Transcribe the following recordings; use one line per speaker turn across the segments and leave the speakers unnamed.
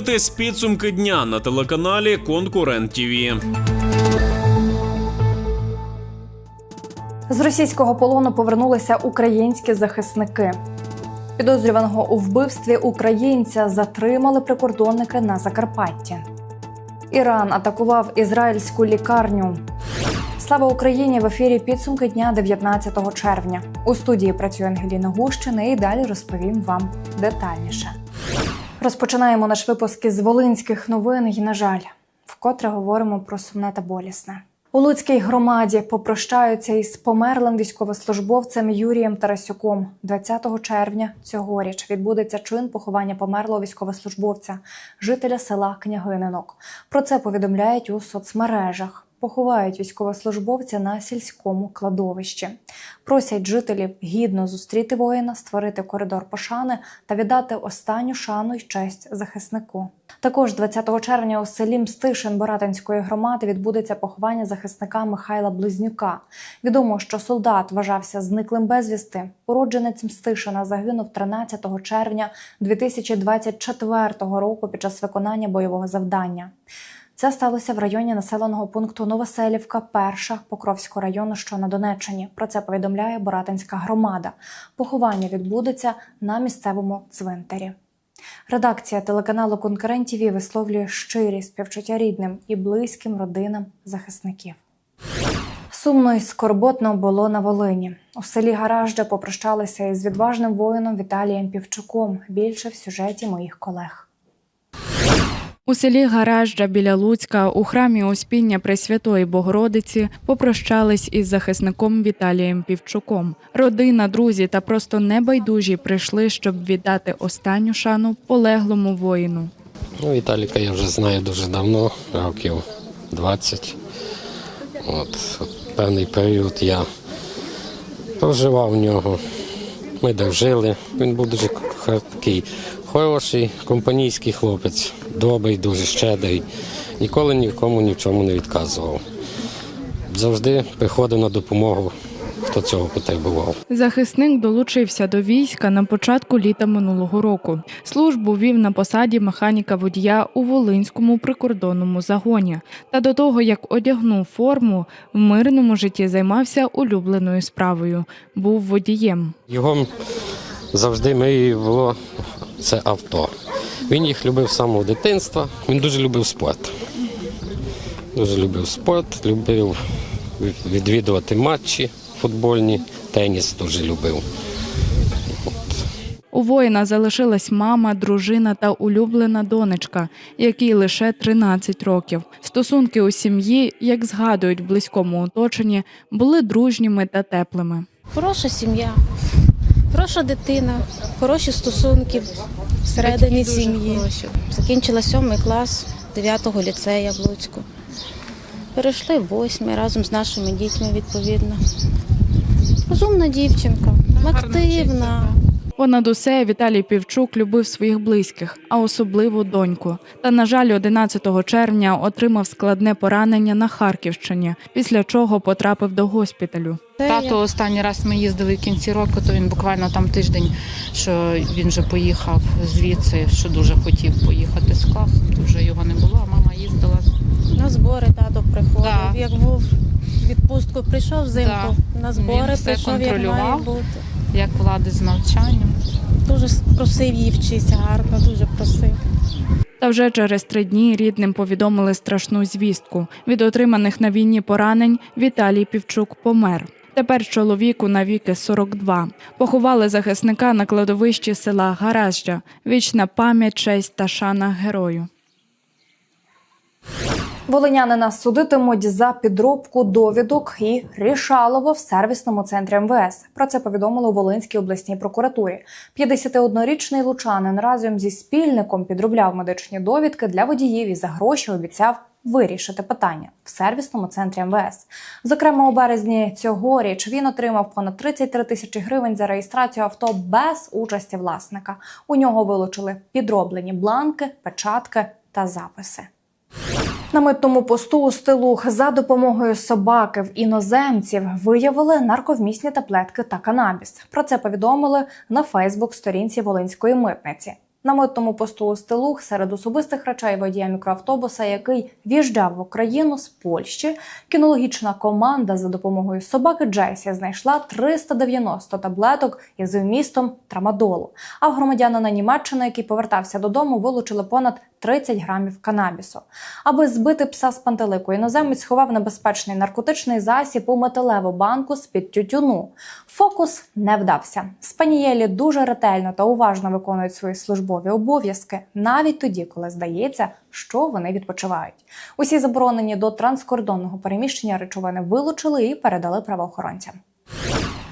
дивитесь підсумки дня на телеканалі Конкурент ТІВІ.
З російського полону повернулися українські захисники. Підозрюваного у вбивстві українця затримали прикордонники на Закарпатті. Іран атакував ізраїльську лікарню. Слава Україні! В ефірі підсумки дня 19 червня. У студії працює Ангеліна Гущина і далі розповім вам детальніше. Розпочинаємо наш випуск із волинських новин. І, на жаль, вкотре говоримо про сумне та болісне. У Луцькій громаді попрощаються із померлим військовослужбовцем Юрієм Тарасюком. 20 червня цьогоріч відбудеться чин поховання померлого військовослужбовця, жителя села Княгининок. Про це повідомляють у соцмережах. Поховають військовослужбовця на сільському кладовищі. Просять жителів гідно зустріти воїна, створити коридор пошани та віддати останню шану й честь захиснику. Також 20 червня у селі Мстишин Боратинської громади відбудеться поховання захисника Михайла Близнюка. Відомо, що солдат вважався зниклим безвісти. Уродженець Мстишина загинув 13 червня 2024 року під час виконання бойового завдання. Це сталося в районі населеного пункту Новоселівка, перша Покровського району, що на Донеччині. Про це повідомляє Боратинська громада. Поховання відбудеться на місцевому цвинтарі. Редакція телеканалу Конкурент ТІВІ висловлює щирі співчуття рідним і близьким родинам захисників. Сумно і скорботно було на Волині. У селі Гаражджа попрощалися із відважним воїном Віталієм Півчуком. Більше в сюжеті моїх колег.
У селі Гаражджа біля Луцька у храмі Успіння Пресвятої Богородиці попрощались із захисником Віталієм Півчуком. Родина, друзі та просто небайдужі прийшли, щоб віддати останню шану полеглому воїну.
Ну, Віталіка я вже знаю дуже давно, років 20. От, певний період я проживав в нього. Ми дружили. Він був дуже такий хороший, компанійський хлопець, добрий, дуже щедрий. Ніколи нікому ні в чому не відказував. Завжди приходив на допомогу, хто цього потребував.
Захисник долучився до війська на початку літа минулого року. Службу вів на посаді механіка водія у Волинському прикордонному загоні. Та до того, як одягнув форму, в мирному житті займався улюбленою справою. Був водієм.
Його завжди мрією було це авто. Він їх любив з самого дитинства. Він дуже любив спорт. Дуже любив спорт, любив відвідувати матчі футбольні, теніс дуже любив.
У воїна залишилась мама, дружина та улюблена донечка, якій лише 13 років. Стосунки у сім'ї, як згадують в близькому оточенні, були дружніми та теплими.
Хороша сім'я, хороша дитина, хороші стосунки всередині сім'ї. Закінчила сьомий клас 9-го ліцея в Луцьку. Перейшли в восьмий разом з нашими дітьми, відповідно. Розумна дівчинка, активна.
Понад усе Віталій Півчук любив своїх близьких, а особливо доньку. Та, на жаль, 11 червня отримав складне поранення на Харківщині, після чого потрапив до госпіталю.
Тато останній раз ми їздили в кінці року, то він буквально там тиждень, що він вже поїхав звідси, що дуже хотів поїхати з класом, то вже його не було, а мама їздила.
на збори тато приходив.
Да.
Як був відпустку, прийшов взимку, на збори
Він все
прийшов, як має бути.
Як влади з навчанням.
Дуже просив її вчитися гарно, дуже просив.
Та вже через три дні рідним повідомили страшну звістку. Від отриманих на війні поранень Віталій Півчук помер. Тепер чоловіку навіки 42. Поховали захисника на кладовищі села Гаражджа. Вічна пам'ять, честь та шана герою.
Волинянина судитимуть за підробку довідок і рішалово в сервісному центрі МВС. Про це повідомили у Волинській обласній прокуратурі. 51-річний лучанин разом зі спільником підробляв медичні довідки для водіїв і за гроші обіцяв вирішити питання в сервісному центрі МВС. Зокрема, у березні цьогоріч він отримав понад 33 тисячі гривень за реєстрацію авто без участі власника. У нього вилучили підроблені бланки, печатки та записи. На митному посту у Стилух за допомогою собаки в іноземців виявили нарковмісні таблетки та канабіс. Про це повідомили на Фейсбук сторінці Волинської митниці. На митному посту у Стилух серед особистих речей водія мікроавтобуса, який в'їжджав в Україну з Польщі, кінологічна команда за допомогою собаки Джесі знайшла 390 таблеток із вмістом трамадолу. А в громадянина Німеччини, який повертався додому, вилучили понад 30 грамів канабісу. Аби збити пса з пантелику, іноземець сховав небезпечний наркотичний засіб у металеву банку з-під тютюну. Фокус не вдався. Спанієлі дуже ретельно та уважно виконують свої службові обов'язки, навіть тоді, коли здається, що вони відпочивають. Усі заборонені до транскордонного переміщення речовини вилучили і передали правоохоронцям.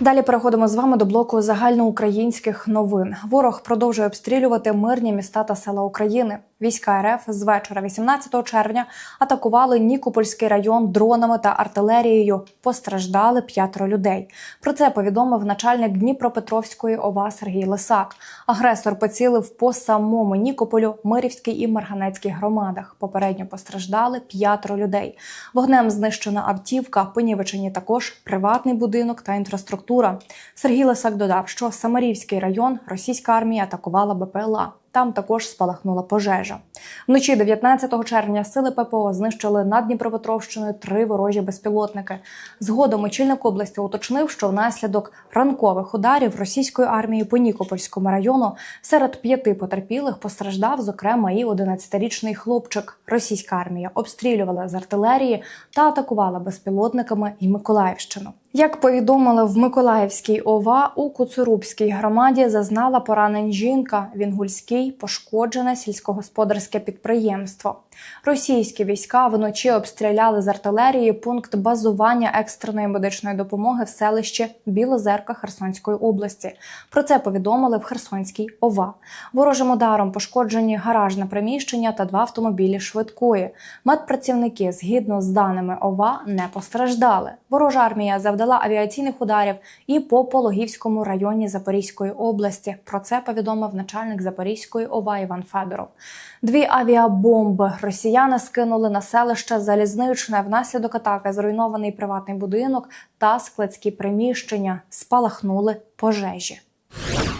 Далі переходимо з вами до блоку загальноукраїнських новин. Ворог продовжує обстрілювати мирні міста та села України. Війська РФ з вечора 18 червня атакували Нікопольський район дронами та артилерією. Постраждали п'ятеро людей. Про це повідомив начальник Дніпропетровської ОВА Сергій Лисак. Агресор поцілив по самому Нікополю, Мирівській і Марганецькій громадах. Попередньо постраждали п'ятеро людей. Вогнем знищена автівка, понівечені також приватний будинок та інфраструктура. Сергій Лисак додав, що Самарівський район російська армія атакувала БПЛА. Там також спалахнула пожежа. Вночі 19 червня сили ППО знищили над Дніпропетровщиною три ворожі безпілотники. Згодом очільник області уточнив, що внаслідок ранкових ударів російської армії по Нікопольському району серед п'яти потерпілих постраждав, зокрема, і 11-річний хлопчик. Російська армія обстрілювала з артилерії та атакувала безпілотниками і Миколаївщину. Як повідомили в Миколаївській ОВА, у Куцурубській громаді зазнала поранень жінка. В Інгульській пошкоджене сільськогосподарське підприємство. Російські війська вночі обстріляли з артилерії пункт базування екстреної медичної допомоги в селищі Білозерка Херсонської області. Про це повідомили в Херсонській ОВА. Ворожим ударом пошкоджені гаражне приміщення та два автомобілі швидкої. Медпрацівники, згідно з даними ОВА, не постраждали. Ворожа армія завдала авіаційних ударів і по Пологівському районі Запорізької області. Про це повідомив начальник Запорізької ОВА Іван Федоров. Дві авіабомби росіяни скинули на селище Залізничне. Внаслідок атаки зруйнований приватний будинок та складські приміщення. Спалахнули пожежі.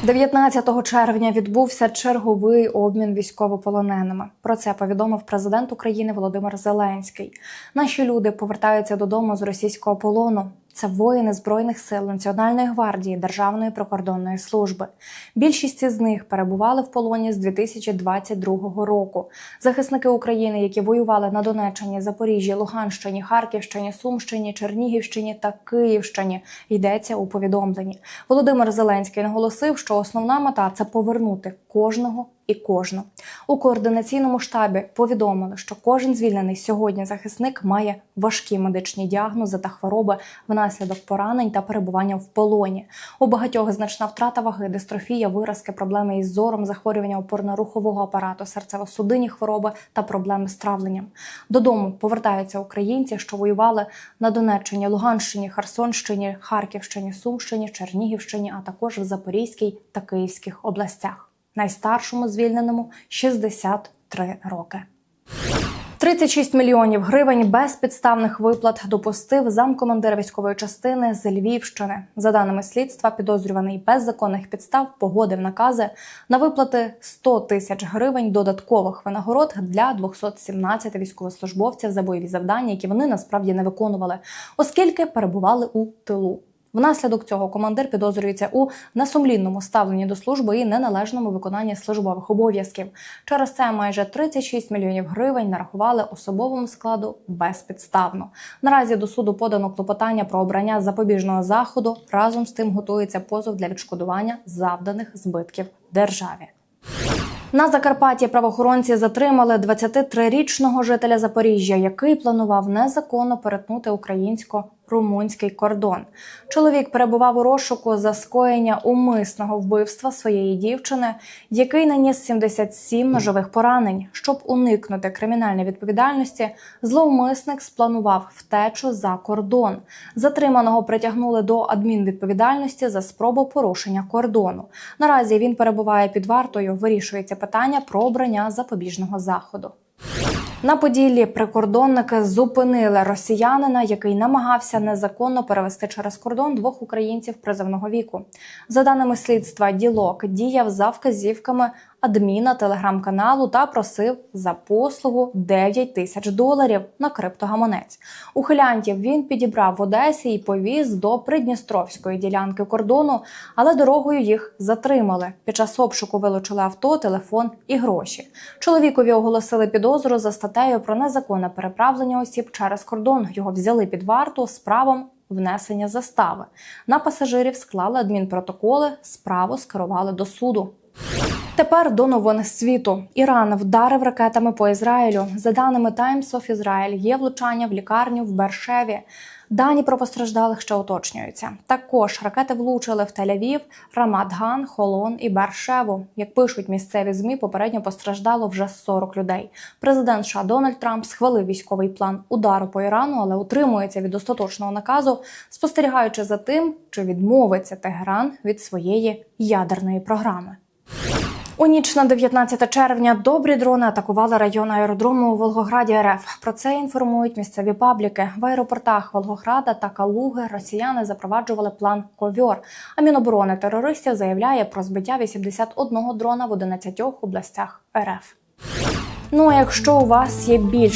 19 червня відбувся черговий обмін військовополоненими. Про це повідомив президент України Володимир Зеленський. Наші люди повертаються додому з російського полону. Це воїни збройних сил Національної гвардії Державної прикордонної служби. Більшість із них перебували в полоні з 2022 року. Захисники України, які воювали на Донеччині, Запоріжжі, Луганщині, Харківщині, Сумщині, Чернігівщині та Київщині, йдеться у повідомленні. Володимир Зеленський наголосив, що основна мета це повернути кожного і кожну. У координаційному штабі повідомили, що кожен звільнений сьогодні захисник має важкі медичні діагнози та хвороби внаслідок поранень та перебування в полоні. У багатьох значна втрата ваги, дистрофія, виразки, проблеми із зором, захворювання опорно-рухового апарату, серцево-судинні хвороби та проблеми з травленням. Додому повертаються українці, що воювали на Донеччині, Луганщині, Херсонщині, Харківщині, Сумщині, Чернігівщині, а також в Запорізькій та Київських областях. Найстаршому звільненому 63 роки. 36 мільйонів гривень безпідставних виплат допустив замкомандира військової частини з Львівщини. За даними слідства, підозрюваний без законних підстав погодив накази на виплати 100 тисяч гривень додаткових винагород для 217 військовослужбовців за бойові завдання, які вони насправді не виконували, оскільки перебували у тилу. Внаслідок цього командир підозрюється у несумлінному ставленні до служби і неналежному виконанні службових обов'язків. Через це майже 36 мільйонів гривень нарахували особовому складу безпідставно. Наразі до суду подано клопотання про обрання запобіжного заходу. Разом з тим готується позов для відшкодування завданих збитків державі. На Закарпатті правоохоронці затримали 23-річного жителя Запоріжжя, який планував незаконно перетнути українсько-румунський кордон. Чоловік перебував у розшуку за скоєння умисного вбивства своєї дівчини, який наніс 77 ножових поранень. Щоб уникнути кримінальної відповідальності, зловмисник спланував втечу за кордон. Затриманого притягнули до адмінвідповідальності за спробу порушення кордону. Наразі він перебуває під вартою. Вирішується питання про обрання запобіжного заходу. На Поділлі прикордонники зупинили росіянина, який намагався незаконно перевести через кордон двох українців призовного віку. За даними слідства, ділок діяв за вказівками адміна телеграм-каналу та просив за послугу 9 тисяч доларів на криптогаманець. Ухилянтів він підібрав в Одесі і повіз до Придністровської ділянки кордону, але дорогою їх затримали. Під час обшуку вилучили авто, телефон і гроші. Чоловікові оголосили підозру за статтею про незаконне переправлення осіб через кордон. Його взяли під варту з правом внесення застави. На пасажирів склали адмінпротоколи, справу скерували до суду. Тепер до новин світу. Іран вдарив ракетами по Ізраїлю. За даними Times of Israel, є влучання в лікарню в Бершеві. Дані про постраждалих ще уточнюються. Також ракети влучили в Тель-Авів, Рамадган, Холон і Бершеву. Як пишуть місцеві змі, попередньо постраждало вже 40 людей. Президент США Дональд Трамп схвалив військовий план удару по Ірану, але утримується від остаточного наказу, спостерігаючи за тим, чи відмовиться Тегеран від своєї ядерної програми. У ніч на 19 червня добрі дрони атакували район аеродрому у Волгограді РФ. Про це інформують місцеві пабліки. В аеропортах Волгограда та Калуги росіяни запроваджували план Ковьор. А Міноборони терористів заявляє про збиття 81 дрона в 11 областях РФ. Ну а якщо у вас є більш